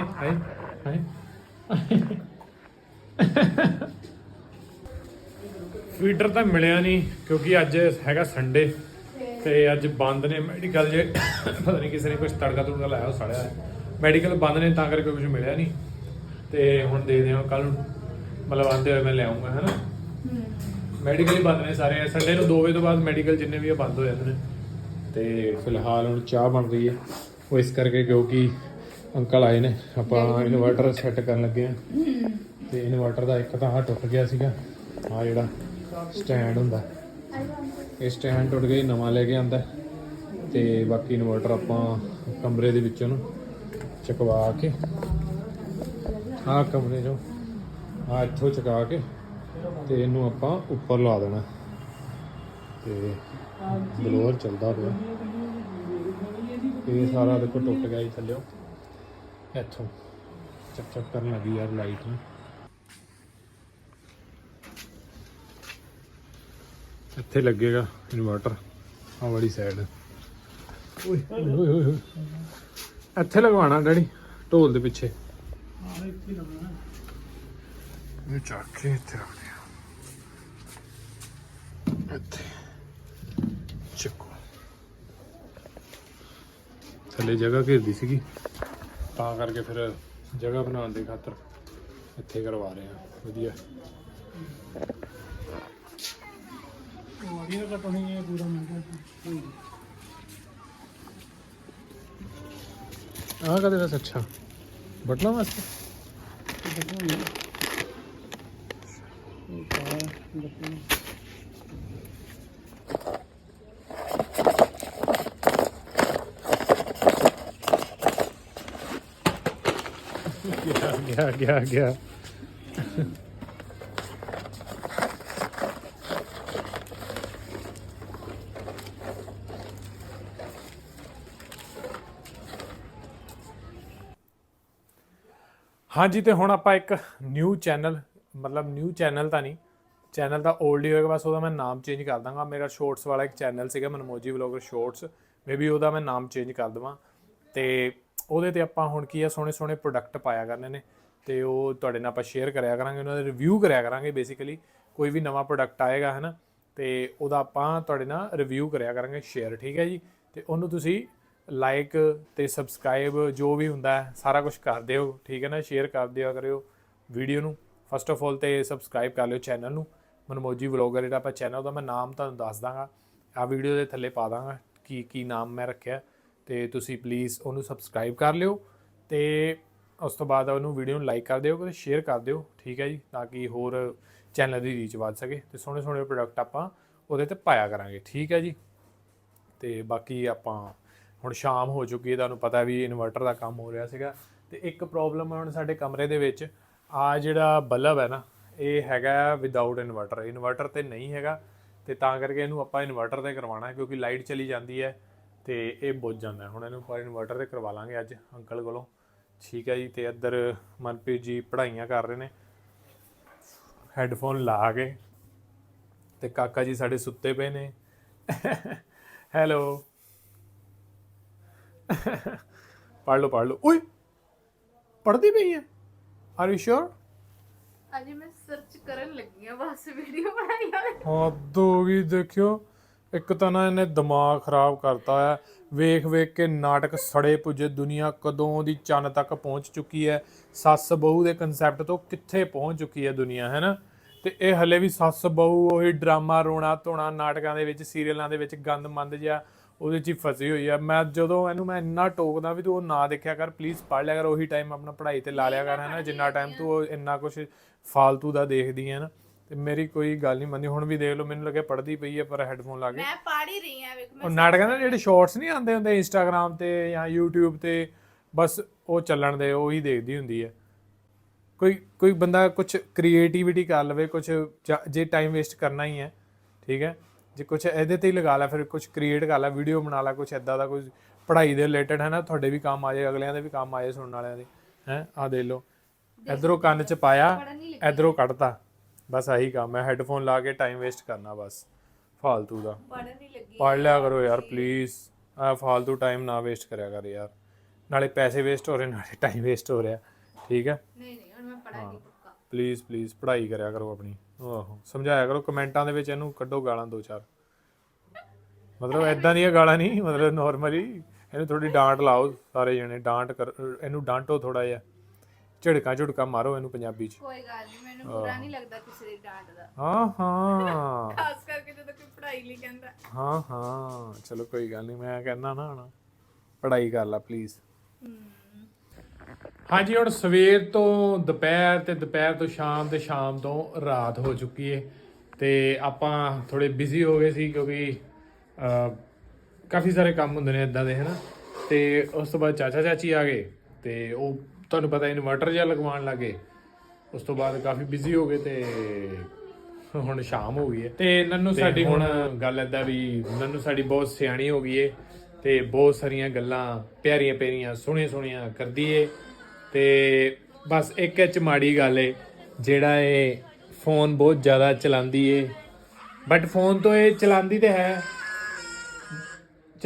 ਹਾਏ ਹਾਏ ਹਾਏ ਫੀਡਰ ਤਾਂ ਮਿਲਿਆ ਨਹੀਂ, ਕਿਉਂਕਿ ਅੱਜ ਹੈਗਾ ਸੰਡੇ ਤੇ ਅੱਜ ਬੰਦ ਨੇ ਮੈਡੀਕਲ ਜੇ, ਪਤਾ ਨਹੀਂ ਕਿਸੇ ਨੇ ਕੁਝ ਤੜਕਾ ਤੁੜਕਾ ਲਾਇਆ, ਉਹ ਸੜਿਆ ਮੈਡੀਕਲ ਬੰਦ ਨੇ, ਤਾਂ ਕਰਕੇ ਕੁਝ ਮਿਲਿਆ ਨਹੀਂ। ਤੇ ਹੁਣ ਦੇਖਦੇ ਹਾਂ ਕੱਲ ਮਤਲਬ ਆਂਦੇ ਹੋਏ ਮੈਂ ਲਿਆਉਂਗਾ ਹੈਨਾ ਮੈਡੀਕਲ ਹੀ ਬੰਦ ਨੇ ਸਾਰੇ ਸੰਡੇ ਨੂੰ 2 ਵਜੇ ਤੋਂ ਬਾਅਦ ਮੈਡੀਕਲ ਜਿੰਨੇ ਵੀ ਆ, ਬੰਦ ਹੋ ਜਾਂਦੇ ਨੇ। ਤੇ ਫਿਲਹਾਲ ਹੁਣ ਚਾਹ ਬਣ ਰਹੀ ਹੈ। ਉਹ ਇਸ ਕਰਕੇ ਕਿਉਂਕਿ ਅੰਕਲ ਆਏ ਨੇ ਆਪਾਂ ਇਨਵਰਟਰ ਸੈੱਟ ਕਰਨ ਲੱਗੇ ਆ। ਤੇ ਇਨਵਰਟਰ ਦਾ ਇੱਕ ਤਾਂ ਆਹ ਟੁੱਟ ਗਿਆ ਸੀਗਾ ਆ ਜਿਹੜਾ ਸਟੈਂਡ ਹੁੰਦਾ। ਇਹ ਸਟੈਂਡ ਟੁੱਟ ਗਿਆ ਨਵਾਂ ਲੈ ਕੇ ਆਂਦਾ। ਤੇ ਬਾਕੀ ਇਨਵਰਟਰ ਆਪਾਂ ਕਮਰੇ ਦੇ ਵਿੱਚੋਂ ਨੂੰ ਚਕਵਾ ਕੇ ਆਹ ਕਮਰੇ ਚੋਂ ਆ ਇੱਥੋਂ ਚਕਾ ਕੇ ਤੇ ਇਹਨੂੰ ਆਪਾਂ ਉੱਪਰ ਲਾ ਦੇਣਾ। ਤੇ ਬਲੋਰ ਚੱਲਦਾ ਪਿਆ। ਇਹ ਸਾਰਾ ਦੇਖੋ ਟੁੱਟ ਗਿਆ ਜੀ ਥੱਲਿਓ। ਇੱਥੋਂ। ਚੱਕ ਚੱਕ ਕਰਨ ਲੱਗੀ ਯਾਰ ਲਾਈਟ ਨੂੰ। ਇੱਥੇ ਲੱਗੇਗਾ ਇਨਵਰਟਰ ਆ ਵਾਲੀ ਸਾਈਡ ਓਏ ਓਏ ਓਏ ਓਏ। ਇੱਥੇ ਲਗਵਾਉਣਾ ਡੈਡੀ, ਢੋਲ ਦੇ ਪਿੱਛੇ। ਇਹ ਚੱਕ ਕੇ ਇੱਥੇ ਰੱਖਦੇ ਆ। ਇੱਥੇ। ਚੱਕੋ। ਥੱਲੇ ਜਗ੍ਹਾ ਘੇਰਦੀ ਸੀਗੀ। ਤਾਂ ਕਰਕੇ ਫਿਰ ਜਗ੍ਹਾ ਬਣਾਉਣ ਦੇ ਖਾਤਰ ਇੱਥੇ ਕਰਵਾ ਰਹੇ ਆ ਵਧੀਆ। ਉਹ ਆੜੀ ਦਾ ਕੱਟਣੀ ਹੈ ਪੂਰਾ ਮਹਿੰਗਾ ਆਹ ਕਦੇ ਵੈਸੇ ਅੱਛਾ। ਬਟਨਾ ਵਾਸਤੇ? ਉਹ ਪਾ ਬੱਤੀ ਗਿਆ ਗਿਆ ਗਿਆ ਗਿਆ। ਹਾਂਜੀ, ਤੇ ਹੁਣ ਆਪਾਂ ਇੱਕ ਨਿਊ ਚੈਨਲ ਮਤਲਬ ਨਿਊ ਚੈਨਲ ਤਾਂ ਨਹੀਂ ਚੈਨਲ ਦਾ 올ਡ ਹੀ ਹੋਏਗਾ, ਬਸ ਉਹਦਾ ਮੈਂ ਨਾਮ ਚੇਂਜ ਕਰ ਦਾਂਗਾ। ਮੇਰਾ ਸ਼ਾਰਟਸ ਵਾਲਾ ਇੱਕ ਚੈਨਲ ਸੀਗਾ, ਮਨਮੋਜੀ ਵਲੌਗਰ ਸ਼ਾਰਟਸ ਮੇਬੀ ਉਹਦਾ ਮੈਂ ਨਾਮ ਚੇਂਜ ਕਰ ਦਵਾਂ। ਤੇ ਉਹਦੇ ਤੇ ਆਪਾਂ ਹੁਣ ਕੀ ਆ ਸੋਹਣੇ ਸੋਹਣੇ ਪ੍ਰੋਡਕਟ ਪਾਇਆ ਕਰਨੇ ਨੇ। ਤੇ ਉਹ ਤੁਹਾਡੇ ਨਾਲ ਆਪਾਂ ਸ਼ੇਅਰ ਕਰਿਆ ਕਰਾਂਗੇ, ਉਹਨਾਂ ਦੇ ਰਿਵਿਊ ਕਰਿਆ ਕਰਾਂਗੇ ਬੇਸਿਕਲੀ ਕੋਈ ਵੀ ਨਵਾਂ ਪ੍ਰੋਡਕਟ ਆਏਗਾ ਹੈ ਨਾ ਤੇ ਉਹਦਾ ਆਪਾਂ ਤੁਹਾਡੇ ਨਾਲ ਰਿਵਿਊ ਕਰਿਆ ਕਰਾਂਗੇ ਸ਼ੇਅਰ ਠੀਕ ਹੈ ਜੀ? ਤੇ ਉਹਨੂੰ ਤੁਸੀਂ ਲਾਈਕ ਤੇ ਸਬਸਕ੍ਰਾਈਬ ਜੋ ਵੀ ਹੁੰਦਾ, ਸਾਰਾ ਕੁਝ ਕਰ ਦਿਓ, ਠੀਕ ਹੈ ਨਾ? ਸ਼ੇਅਰ ਕਰ ਦਿਓ ਕਰਿਓ ਵੀਡੀਓ ਨੂੰ। ਫਸਟ ਆਫ ਆਲ ਤੇ ਸਬਸਕ੍ਰਾਈਬ ਕਰ ਲਿਓ ਚੈਨਲ ਨੂੰ। ਮਨਮੋਜੀ ਵਲੌਗਰ ਜਿਹੜਾ ਆਪਾਂ ਚੈਨਲ ਦਾ ਮੈਂ ਨਾਮ ਤੁਹਾਨੂੰ ਦੱਸ ਦਾਂਗਾ। ਆ ਵੀਡੀਓ ਦੇ ਥੱਲੇ ਪਾ ਦਾਂਗਾ ਕੀ ਕੀ ਨਾਮ ਮੈਂ ਰੱਖਿਆ। ਤੇ ਤੁਸੀਂ ਪਲੀਜ਼ ਉਹਨੂੰ ਸਬਸਕ੍ਰਾਈਬ ਕਰ ਲਿਓ। ਤੇ ਉਸ ਤੋਂ ਬਾਅਦ ਉਹਨੂੰ ਵੀਡੀਓ ਨੂੰ ਲਾਈਕ ਕਰ ਦਿਓ ਤੇ ਸ਼ੇਅਰ ਕਰ ਦਿਓ, ਠੀਕ ਹੈ ਜੀ, ਤਾਂ ਕਿ ਹੋਰ ਚੈਨਲ ਦੀ ਰੀਚ ਵੱਧ ਸਕੇ ਤੇ ਸੋਹਣੇ ਸੋਹਣੇ ਪ੍ਰੋਡਕਟ ਆਪਾਂ ਉਹਦੇ ਤੇ ਪਾਇਆ ਕਰਾਂਗੇ, ਠੀਕ ਹੈ ਜੀ। ਤੇ ਬਾਕੀ ਆਪਾਂ ਹੁਣ ਸ਼ਾਮ ਹੋ ਚੁੱਕੀ ਹੈ, ਤੁਹਾਨੂੰ ਪਤਾ ਵੀ ਇਨਵਰਟਰ ਦਾ ਕੰਮ ਹੋ ਰਿਹਾ ਸੀਗਾ ਤੇ ਇੱਕ ਪ੍ਰੋਬਲਮ ਹੁਣ ਸਾਡੇ ਕਮਰੇ ਦੇ ਵਿੱਚ, ਆ ਜਿਹੜਾ ਬਲਬ ਹੈ ਨਾ, ਇਹ ਹੈਗਾ ਵਿਦਆਊਟ ਇਨਵਰਟਰ ਇਨਵਰਟਰ ਤੇ ਨਹੀਂ ਹੈਗਾ ਤੇ ਤਾਂ ਕਰਕੇ ਇਹਨੂੰ ਆਪਾਂ ਇਨਵਰਟਰ ਤੇ ਕਰਵਾਉਣਾ ਕਿਉਂਕਿ ਲਾਈਟ ਚਲੀ ਜਾਂਦੀ ਹੈ ਤੇ ਇਹ ਬੁੱਝ ਜਾਂਦਾ ਹੁਣ ਇਹਨੂੰ ਪਰ ਇਨਵਰਟਰ ਤੇ ਕਰਵਾ ਲਾਂਗੇ ਅੱਜ ਅੰਕਲ ਕੋਲੋਂ। ਠੀਕ ਹੈ ਜੀ ਤੇ ਇੱਧਰ ਮਨਪ੍ਰੀਤ ਜੀ ਪੜ੍ਹਾਈਆਂ ਕਰ ਰਹੇ ਨੇ। ਹੈੱਡਫੋਨ ਲਾ ਕੇ ਤੇ ਕਾਕਾ ਜੀ ਸਾਡੇ ਸੁੱਤੇ ਪਏ ਨੇ। ਹੈਲੋ। ਪੜ੍ਹ ਲਓ ਪੜ੍ਹ ਲਓ। ਓਏ ਪੜ੍ਹਦੀ ਪਈ ਹੈ? ਆਰ ਯੂ ਸ਼ੋਰ ਅੱਜ ਮੈਂ ਸਰਚ ਕਰਨ ਲੱਗੀ ਆ ਬਸ ਵੀਡੀਓ ਬਣਾਈ ਆ ਹੱਦ ਹੋ ਗਈ ਦੇਖਿਓ। ਇੱਕ ਤਾਂ ਨਾ ਇਹਨੇ ਦਿਮਾਗ ਖਰਾਬ ਕਰਤਾ ਹੈ। ਵੇਖ ਵੇਖ ਕੇ ਨਾਟਕ ਸੜੇ ਪੁੱਜੇ, ਦੁਨੀਆ ਕਦੋਂ ਦੀ ਚੰਨ ਤੱਕ ਪਹੁੰਚ ਚੁੱਕੀ ਹੈ? ਸੱਸ ਬਹੂ ਦੇ ਕਨਸੈਪਟ ਤੋਂ ਕਿੱਥੇ ਪਹੁੰਚ ਚੁੱਕੀ ਹੈ ਦੁਨੀਆ ਹੈ ਨਾ ਤੇ ਇਹ ਹਲੇ ਵੀ ਸੱਸ ਬਹੂ, ਉਹੀ ਡਰਾਮਾ, ਰੋਣਾ ਧੋਣਾ, ਨਾਟਕਾਂ ਦੇ ਵਿੱਚ, ਸੀਰੀਅਲਾਂ ਦੇ ਵਿੱਚ ਗੰਦ ਮੰਦ ਜਿਹਾ ਉਹਦੇ 'ਚ ਹੀ ਫਸੀ ਹੋਈ ਆ ਮੈਂ ਜਦੋਂ ਇਹਨੂੰ ਮੈਂ ਇੰਨਾ ਟੋਕਦਾ ਵੀ ਤੂੰ ਉਹ ਨਾ ਦੇਖਿਆ ਕਰ ਪਲੀਜ਼ ਪੜ੍ਹ ਲਿਆ ਕਰ, ਉਹੀ ਟਾਈਮ ਆਪਣਾ ਪੜ੍ਹਾਈ ਤੇ ਲਾ ਲਿਆ ਕਰ ਹੈ ਨਾ ਜਿੰਨਾ ਟਾਈਮ ਤੂੰ ਉਹ ਇੰਨਾ ਕੁਝ ਫਾਲਤੂ ਦਾ ਦੇਖਦੀ ਹੈ ਨਾ। ਤੇ ਮੇਰੀ ਕੋਈ ਗੱਲ ਨਹੀਂ ਮੰਨੀ ਹੁਣ ਵੀ ਦੇਖ ਲਓ ਮੈਨੂੰ ਲੱਗਿਆ ਪੜਦੀ ਪਈ ਹੈ ਪਰ ਹੈੱਡਫੋਨ ਲਾ ਕੇ। ਮੈਂ ਪੜ੍ਹ ਹੀ ਰਹੀ ਆ ਵੇਖ ਉਹ ਮੈਂ ਨਾਟਕਾਂ ਦੇ ਜਿਹੜੇ ਸ਼ਾਰਟਸ ਨਹੀਂ ਆਉਂਦੇ ਹੁੰਦੇ ਇੰਸਟਾਗ੍ਰam ਤੇ ਜਾਂ YouTube ਤੇ ਬਸ ਉਹ ਚੱਲਣ ਦੇ ਉਹੀ ਦੇਖਦੀ ਹੁੰਦੀ ਹੈ ਕੋਈ ਕੋਈ ਬੰਦਾ ਕੁਝ ਕ੍ਰੀਏਟੀਵਿਟੀ ਕਰ ਲਵੇ ਕੁਝ ਜੇ ਟਾਈਮ ਵੇਸਟ ਕਰਨਾ ਹੀ ਹੈ ਠੀਕ ਹੈ ਜੇ ਕੁਝ ਇਹਦੇ ਤੇ ਹੀ ਲਗਾ ਲੈ ਫਿਰ ਕੁਝ ਕ੍ਰੀਏਟ ਕਰ ਲੈ ਵੀਡੀਓ ਬਣਾ ਲੈ ਕੁਝ ਐਦਾਂ ਦਾ ਕੋਈ ਪੜ੍ਹਾਈ ਦੇ ਰਿਲੇਟਡ ਹੈ ਨਾ ਤੁਹਾਡੇ ਵੀ ਕੰਮ ਆ ਜਾਏ ਅਗਲਿਆਂ ਦੇ ਵੀ ਕੰਮ ਆ ਜਾਏ ਸੁਣਨ ਵਾਲਿਆਂ ਦੇ ਹੈ? ਆ ਦੇਖ ਲਓ। ਇਧਰੋਂ ਕੰਨ 'ਚ ਪਾਇਆ ਇਧਰੋਂ ਕੱਢਤਾ। ਬਸ ਆਹੀ ਕੰਮ ਹੈ ਹੈੱਡਫੋਨ ਲਾ ਕੇ ਟਾਈਮ ਵੇਸਟ ਕਰਨਾ ਬਸ ਫਾਲਤੂ ਦਾ। ਲੱਗੀ ਪੜ੍ਹ ਲਿਆ ਕਰੋ ਯਾਰ ਪਲੀਜ਼ ਆ ਫਾਲਤੂ ਟਾਈਮ ਨਾ ਵੇਸਟ ਕਰਿਆ ਕਰ ਯਾਰ। ਨਾਲੇ ਪੈਸੇ ਵੇਸਟ ਹੋ ਰਹੇ ਨਾਲੇ ਟਾਈਮ ਵੇਸਟ ਹੋ ਰਿਹਾ ਠੀਕ ਹੈ? ਨਹੀਂ ਨਹੀਂ ਹੁਣ ਮੈਂ ਪੜਾਂਗੀ ਪੱਕਾ। ਪਲੀਜ਼ ਪਲੀਜ਼ ਪੜ੍ਹਾਈ ਕਰਿਆ ਕਰੋ ਆਪਣੀ। ਆਹੋ ਸਮਝਾਇਆ ਕਰੋ ਕਮੈਂਟਾਂ ਦੇ ਵਿੱਚ ਇਹਨੂੰ ਕੱਢੋ ਗਾਲਾਂ ਦੋ ਚਾਰ। ਮਤਲਬ ਐਦਾਂ ਦੀਆਂ ਗਾਲਾਂ ਨਹੀਂ ਮਤਲਬ ਨਾਰਮਲੀ ਇਹਨੂੰ ਥੋੜੀ ਡਾਂਟ ਲਾਓ ਸਾਰੇ ਜਣੇ ਡਾਂਟ ਕਰ ਇਹਨੂੰ ਡਾਂਟੋ ਥੋੜਾ ਜਿਹਾ। ਝਿੜਕਾਂ ਝੁੜਕਾ ਮਾਰੋ ਇਹਨੂੰ ਪੰਜਾਬੀ 'ਚ। ਕੋਈ ਗੱਲ ਨਹੀਂ ਮੈਨੂੰ ਬੁਰਾ ਨਹੀਂ ਲੱਗਦਾ ਕਿਸੇ ਦੀ ਡਾਂਟ ਦਾ। ਹਾਂ ਹਾਂ। ਖਾਸ ਕਰਕੇ ਜਦੋਂ ਕੋਈ ਪੜ੍ਹਾਈ ਲਈ ਕਹਿੰਦਾ। ਹਾਂ ਹਾਂ। ਚਲੋ ਕੋਈ ਗੱਲ ਨਹੀਂ ਮੈਂ ਕਹਿੰਦਾ ਨਾ ਹੁਣ ਪੜ੍ਹਾਈ ਕਰ ਲੈ ਪਲੀਜ਼ ਹਾਂਜੀ ਹੁਣ ਸਵੇਰ ਤੋਂ ਦੁਪਹਿਰ ਤੇ ਦੁਪਹਿਰ ਤੋਂ ਸ਼ਾਮ ਤੇ ਸ਼ਾਮ ਤੋਂ ਰਾਤ ਹੋ ਚੁੱਕੀ ਏ। ਤੇ ਆਪਾਂ ਥੋੜੇ ਬਿਜ਼ੀ ਹੋ ਗਏ ਸੀ ਕਿਉਂਕਿ ਅਹ, ਕਾਫੀ ਸਾਰੇ ਕੰਮ ਹੁੰਦੇ ਨੇ ਇਦਾਂ ਦੇ ਹਨਾ? ਤੇ ਉਸ ਤੋਂ ਬਾਅਦ ਚਾਚਾ ਚਾਚੀ ਆ ਗਏ ਤੇ ਉਹ ਤੁਹਾਨੂੰ ਪਤਾ ਇਨਵਰਟਰ ਜਿਹਾ ਲਗਵਾਉਣ ਲੱਗੇ। ਉਸ ਤੋਂ ਬਾਅਦ ਕਾਫੀ ਬਿਜ਼ੀ ਹੋ ਗਏ ਤੇ ਹੁਣ ਸ਼ਾਮ ਹੋ ਗਈ ਹੈ। ਤੇ ਨੰਨੂ ਸਾਡੀ ਹੁਣ ਗੱਲ ਏਦਾਂ ਵੀ ਨੰਨੂ ਸਾਡੀ ਬਹੁਤ ਸਿਆਣੀ ਹੋ ਗਈ ਏ ਤੇ ਬਹੁਤ ਸਾਰੀਆਂ ਗੱਲਾਂ ਪਿਆਰੀਆਂ ਪਿਆਰੀਆਂ ਸੋਹਣੀਆਂ ਸੋਹਣੀਆਂ ਕਰਦੀ ਏ। ਤੇ ਬਸ ਇੱਕ ਵਿੱਚ ਮਾੜੀ ਗੱਲ ਏ ਜਿਹੜਾ ਇਹ ਫੋਨ ਬਹੁਤ ਜ਼ਿਆਦਾ ਚਲਾਉਂਦੀ ਏ। ਬਟ ਫੋਨ ਤੋਂ ਇਹ ਚਲਾਉਂਦੀ ਤੇ ਹੈ।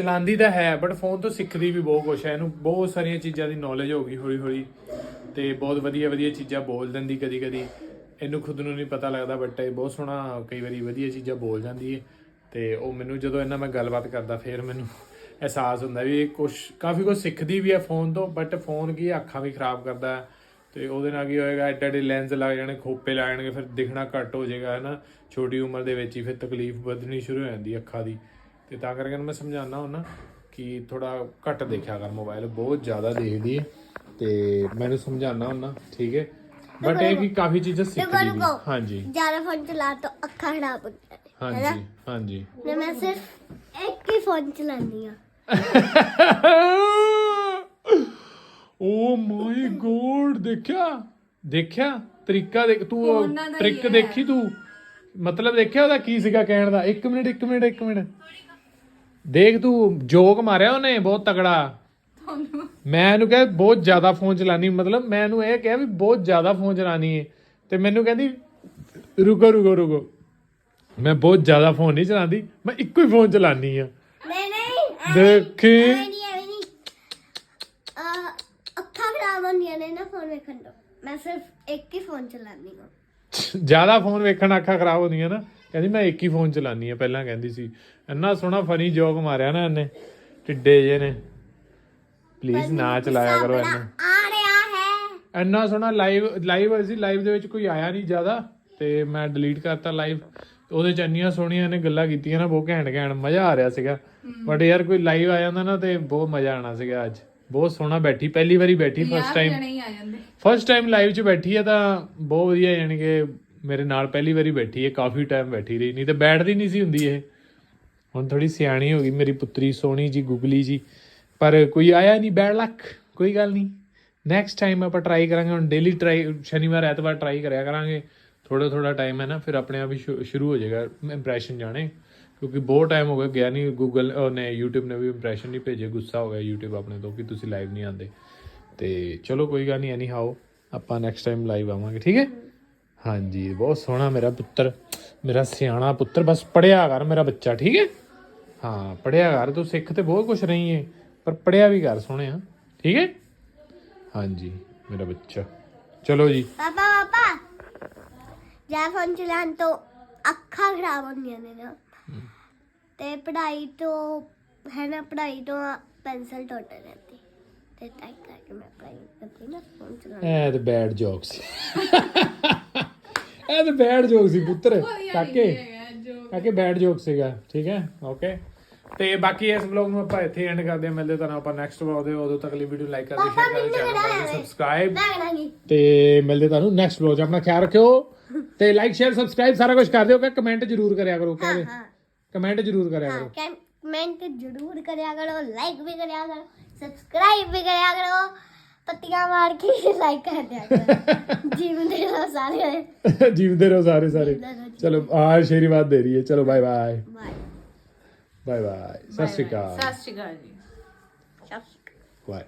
ਚਲਾਉਂਦੀ ਤਾਂ ਹੈ ਬਟ ਫੋਨ ਤੋਂ ਸਿੱਖਦੀ ਵੀ ਬਹੁਤ ਕੁਛ ਹੈ। ਇਹਨੂੰ ਬਹੁਤ ਸਾਰੀਆਂ ਚੀਜ਼ਾਂ ਦੀ ਨੌਲੇਜ ਹੋ ਗਈ ਹੌਲੀ ਹੌਲੀ ਤੇ ਬਹੁਤ ਵਧੀਆ ਵਧੀਆ ਚੀਜ਼ਾਂ ਬੋਲ ਦਿੰਦੀ ਕਦੀ ਕਦੀ ਇਹਨੂੰ ਖੁਦ ਨੂੰ ਨਹੀਂ ਪਤਾ ਲੱਗਦਾ ਬਟ ਇਹ ਬਹੁਤ ਸੋਹਣਾ ਕਈ ਵਾਰੀ ਵਧੀਆ ਚੀਜ਼ਾਂ ਬੋਲ ਜਾਂਦੀ ਹੈ ਤੇ ਉਹ ਮੈਨੂੰ ਜਦੋਂ ਇਹਨਾਂ ਮੈਂ ਗੱਲਬਾਤ ਕਰਦਾ ਫਿਰ ਮੈਨੂੰ ਅਹਿਸਾਸ ਹੁੰਦਾ ਵੀ ਇਹ ਕੁਛ ਕਾਫੀ ਕੁਝ ਸਿੱਖਦੀ ਵੀ ਹੈ ਫੋਨ ਤੋਂ ਬਟ ਫੋਨ ਕੀ ਹੈ, ਅੱਖਾਂ ਵੀ ਖਰਾਬ ਕਰਦਾ। ਹੈ ਤੇ ਉਹਦੇ ਨਾਲ ਕੀ ਹੋਏਗਾ ਐਡੇ ਐਡੇ ਲੈਂਸ ਲੱਗ ਜਾਣੇ ਖੋਪੇ ਲੱਗ ਜਾਣਗੇ ਫਿਰ ਦਿਖਣਾ ਘੱਟ ਹੋ ਜਾਏਗਾ ਹੈ ਨਾ ਛੋਟੀ ਉਮਰ ਦੇ ਵਿੱਚ ਹੀ ਫਿਰ ਤਕਲੀਫ ਵਧਣੀ ਸ਼ੁਰੂ ਹੋ ਜਾਂਦੀ ਅੱਖਾਂ ਦੀ। ਤੇ ਤਾਂ ਕਰਕੇ ਮੈਂ ਸਮਝਾਉਣਾ ਹੁੰਦਾ ਕਿ ਥੋੜਾ ਘੱਟ ਦੇਖਿਆ ਕਰ ਮੋਬਾਈਲ ਬਹੁਤ ਜ਼ਿਆਦਾ ਦੇਖਦੀ ਹੈ ਤੇ ਮੈਨੂੰ ਸਮਝਾਉਣਾ ਹੁੰਦਾ ਠੀਕ ਹੈ? ਬਟ ਇਹ ਕਿ ਕਾਫੀ ਚੀਜ਼ਾਂ ਸਿੱਖਦੀ ਵੀ। ਹਾਂਜੀ। ਜ਼ਿਆਦਾ ਫੋਨ ਚਲਾ ਤਾਂ ਅੱਖਾਂ ਖਰਾਬ ਹੁੰਦੀਆਂ ਨੇ? ਹਾਂਜੀ ਹਾਂਜੀ। ਮੈਂ ਸਿਰਫ ਇੱਕ ਹੀ ਫੋਨ ਚਲਾਉਂਦੀ ਆ ਓ ਮਾਈ ਗੋਡ ਦੇਖਿਆ? ਦੇਖਿਆ? ਤਰੀਕਾ ਦੇਖ ਤੂੰ ਟ੍ਰਿਕ ਦੇਖੀ ਤੂੰ? ਮਤਲਬ ਦੇਖਿਆ ਉਹਦਾ ਕੀ ਸੀਗਾ ਕਹਿਣ ਦਾ? 1 ਮਿੰਟ 1 ਮਿੰਟ 1 ਮਿੰਟ। ਦੇਖ ਤੂੰ ਜੋਕ ਮਾਰਿਆ ਉਹਨੇ ਬਹੁਤ ਤਗੜਾ ਮੈਂ ਇਹਨੂੰ ਕਿਹਾ ਬਹੁਤ ਜ਼ਿਆਦਾ ਫੋਨ ਚਲਾਨੀ ਮਤਲਬ ਮੈਂ ਇਹਨੂੰ ਇਹ ਕਿਹਾ ਵੀ ਬਹੁਤ ਜ਼ਿਆਦਾ ਫੋਨ ਚਲਾਨੀ ਹੈ ਤੇ ਮੈਨੂੰ ਕਹਿੰਦੀ ਰੁਕੋ ਰੁਕੋ ਰੁਕੋ। ਮੈਂ ਬਹੁਤ ਜ਼ਿਆਦਾ ਫੋਨ ਨਹੀਂ ਚਲਾਉਂਦੀ ਮੈਂ ਇੱਕੋ ਹੀ ਫੋਨ ਚਲਾਨੀ ਆ। ਨਹੀਂ ਨਹੀਂ ਦੇਖੀ। ਐਵੇਂ ਨਹੀਂ ਐਵੇਂ ਨਹੀਂ। ਅਹ, ਅੱਖਾਂ ਖਰਾਬ ਹੁੰਦੀਆਂ ਨੇ ਨਾ ਫੋਨ ਵੇਖਣ ਤੋਂ। ਮੈਂ ਸਿਰਫ ਇੱਕ ਹੀ ਫੋਨ ਚਲਾਉਂਦੀ ਹਾਂ ਜ਼ਿਆਦਾ ਫੋਨ ਵੇਖਣ ਅੱਖਾਂ ਖਰਾਬ ਹੁੰਦੀਆਂ ਨਾ। ਕਹਿੰਦੀ ਮੈਂ ਇੱਕ ਹੀ ਫੋਨ ਚਲਾਨੀ ਆ ਪਹਿਲਾਂ ਕਹਿੰਦੀ ਸੀ। ਇੰਨਾ ਸੋਹਣਾ ਫਨੀ ਜੋਕ ਮਾਰਿਆ ਨਾ ਇਹਨੇ ਟਿੱਡੇ ਜੇ ਨੇ। ਪਲੀਜ਼ ਨਾ ਚਲਾਇਆ ਕਰੋ ਇਹਨੂੰ। ਆ ਰਿਹਾ ਹੈ। ਇੰਨਾ ਸੋਹਣਾ ਲਾਈਵ ਲਾਈਵ ਸੀ ਲਾਈਵ ਦੇ ਵਿੱਚ ਕੋਈ ਆਇਆ ਨਹੀਂ ਜ਼ਿਆਦਾ ਤੇ ਮੈਂ ਡਿਲੀਟ ਕਰਤਾ ਲਾਈਵ ਉਹਦੇ ਚ ਇੰਨੀਆਂ ਸੋਹਣੀਆਂ ਨੇ ਗੱਲਾਂ ਕੀਤੀਆਂ ਨਾ ਬਹੁਤ ਘੈਂਟ ਘੈਂਟ ਮਜ਼ਾ ਆ ਰਿਹਾ ਸੀਗਾ। ਬਟ ਯਾਰ ਕੋਈ ਲਾਈਵ ਆ ਜਾਂਦਾ ਨਾ ਤੇ ਬਹੁਤ ਮਜ਼ਾ ਆਣਾ ਸੀਗਾ ਅੱਜ। ਬਹੁਤ ਸੋਹਣਾ ਬੈਠੀ ਪਹਿਲੀ ਵਾਰੀ ਬੈਠੀ ਫਸਟ ਟਾਈਮ ਆ ਫਸਟ ਟਾਈਮ ਲਾਈਵ 'ਚ ਬੈਠੀ ਹੈ ਤਾਂ ਬਹੁਤ ਵਧੀਆ ਯਾਨੀ ਕਿ ਮੇਰੇ ਨਾਲ ਪਹਿਲੀ ਵਾਰੀ ਬੈਠੀ ਹੈ, ਕਾਫੀ ਟਾਈਮ ਬੈਠੀ ਰਹੀ। ਨਹੀਂ ਤਾਂ ਬੈਠਦੀ ਨਹੀਂ ਸੀ ਹੁੰਦੀ ਇਹ। ਹੁਣ ਥੋੜੀ ਸਿਆਣੀ ਹੋ ਗਈ ਮੇਰੀ ਪੁੱਤਰੀ, ਸੋਹਣੀ ਜੀ, ਗੁਗਲੀ ਜੀ। ਪਰ ਕੋਈ ਆਇਆ ਨਹੀਂ ਬੈਡ ਲੱਕ ਕੋਈ ਗੱਲ ਨਹੀਂ। ਨੈਕਸਟ ਟਾਈਮ ਆਪਾਂ ਟਰਾਈ ਕਰਾਂਗੇ, ਹੁਣ ਡੇਲੀ ਟਰਾਈ ਸ਼ਨੀਵਾਰ, ਐਤਵਾਰ ਟਰਾਈ ਕਰਿਆ ਕਰਾਂਗੇ। ਥੋੜਾ ਥੋੜਾ ਟਾਈਮ ਹੈ ਨਾ, ਫਿਰ ਆਪਣੇ ਆਪ ਹੀ ਸ਼ੁ- ਸ਼ੁਰੂ ਹੋ ਜਾਏਗਾ ਇੰਪ੍ਰੈਸ਼ਨ ਜਾਣੇ। ਕਿਉਂਕਿ ਬਹੁਤ ਟਾਈਮ ਹੋ ਗਿਆ ਗਿਆ ਨਹੀਂ ਗੂਗਲ ਨੇ YouTube ਨੇ ਵੀ ਇੰਪ੍ਰੈਸ਼ਨ ਨਹੀਂ ਭੇਜੇ, ਗੁੱਸਾ ਹੋ ਗਿਆ YouTube ਆਪਣੇ ਤੋਂ ਕਿ ਤੁਸੀਂ ਲਾਈਵ ਨਹੀਂ ਆਉਂਦੇ। ਤੇ ਚਲੋ ਕੋਈ ਗੱਲ ਨਹੀਂ ਐਨੀ ਹਾਓ ਆਪਾਂ ਨੈਕਸਟ ਟਾਈਮ ਲਾਈਵ ਆਵਾਂਗੇ, ਠੀਕ ਹੈ? ਹਾਂਜੀ ਬਹੁਤ ਸੋਹਣਾ ਮੇਰਾ ਪੁੱਤਰ ਮੇਰਾ ਸਿਆਣਾ ਪੁੱਤਰ। ਬਸ ਪੜਿਆ ਕਰ ਮੇਰਾ ਬੱਚਾ ਠੀਕ ਹੈ? ਹਾਂ ਪੜਿਆ ਕਰ ਤੂੰ ਸਿੱਖ ਤੇ ਬਹੁਤ ਕੁਝ ਰਹੀ ਹੈ ਪਰ ਪੜਿਆ ਵੀ ਕਰ ਸੋਹਣਿਆ ਠੀਕ ਹੈ? ਹਾਂਜੀ ਮੇਰਾ ਬੱਚਾ। ਚਲੋ ਜੀ। ਪਾਪਾ ਪਾਪਾ। ਜ਼ਿਆਦਾ ਫੋਨ ਚਲਾਉਣ ਤੋਂ ਅੱਖਾਂ ਖਰਾਬ ਹੁੰਦੀਆਂ ਨੇ ਨਾ। ਤੇ ਪੜ੍ਹਾਈ ਤੋਂ ਹੈ ਨਾ ਪੜ੍ਹਾਈ ਤੋਂ ਪੈਨਸਲ ਟੁੱਟ ਜਾਂਦੀ। ਤੇ ਤਾਂ ਕਰਕੇ ਮੈਂ ਪੜ੍ਹਾਈ ਕਰਦੀ ਨਾ ਫੋਨ ਚਲਾਉਣ ਇਹ ਤੇ ਬੈਡ ਜੋਕ ਸੀ ਇਹ ਤੇ ਬੈਡ ਜੋਕ ਸੀ ਪੁੱਤਰ। ਕਾਕੇ। ਕਾਕੇ ਬੈਡ ਜੋਕ ਸੀਗਾ ਠੀਕ ਹੈ? ਓਕੇ ਤੇ ਬਾਕੀ ਇਸ ਵਲੌਗ ਨੂੰ ਆਪਾਂ ਇੱਥੇ ਐਂਡ ਕਰਦੇ ਹਾਂ। ਮਿਲਦੇ ਤੁਹਾਨੂੰ ਆਪਾਂ ਨੈਕਸਟ ਵਲੌਗ ਦੇ। ਉਦੋਂ ਤੱਕ ਲਈ ਵੀਡੀਓ ਲਾਈਕ ਕਰਕੇ ਸ਼ੇਅਰ ਕਰਕੇ ਚੈਨਲ ਨੂੰ ਸਬਸਕ੍ਰਾਈਬ ਤੇ ਮਿਲਦੇ ਤੁਹਾਨੂੰ ਨੈਕਸਟ ਵਲੌਗ 'ਚ। ਆਪਣਾ ਖਿਆਲ ਰੱਖਿਓ। ਤੇ ਲਾਈਕ ਸ਼ੇਅਰ ਸਬਸਕ੍ਰਾਈਬ ਸਾਰਾ ਕੁਝ ਕਰ ਦਿਓ। ਕਿ ਕਮੈਂਟ ਜ਼ਰੂਰ ਕਰਿਆ ਕਰੋ ਹਾਂ ਕਹਿੰਦੇ ਹਾਂ। ਕਮੈਂਟ ਜ਼ਰੂਰ ਕਰਿਆ ਹਾਂ ਕਰੋ। ਕਮੈਂਟ ਜ਼ਰੂਰ ਕਰਿਆ ਕਰੋ। ਲਾਈਕ ਵੀ ਕਰਿਆ ਕਰੋ। ਸਬਸਕ੍ਰਾਈਬ ਵੀ ਕਰਿਆ ਕਰੋ। ਪੱਤੀਆਂ ਮਾਰ ਕੇ ਲਾਈਕ ਕਰ ਦਿਆ ਕਰੋ ਜੀਵਨ ਰਹੋ ਸਾਰੇ ਜੀਵਦੇ ਰਹੋ ਸਾਰੇ ਸਾਰੇ ਜੀਵਦੇ ਰਹੋ। ਚਲੋ ਆ ਆਸ਼ੀਰਵਾਦ ਦੇ ਰਹੀ ਹੈ ਚਲੋ bye bye bye bye bye Sat Shri Akal ਸਤਿ ਸ਼੍ਰੀ ਅਕਾਲ ਜੀ ਸਤਿ ਸ਼੍ਰੀ ਅਕਾਲ ਬਾਏ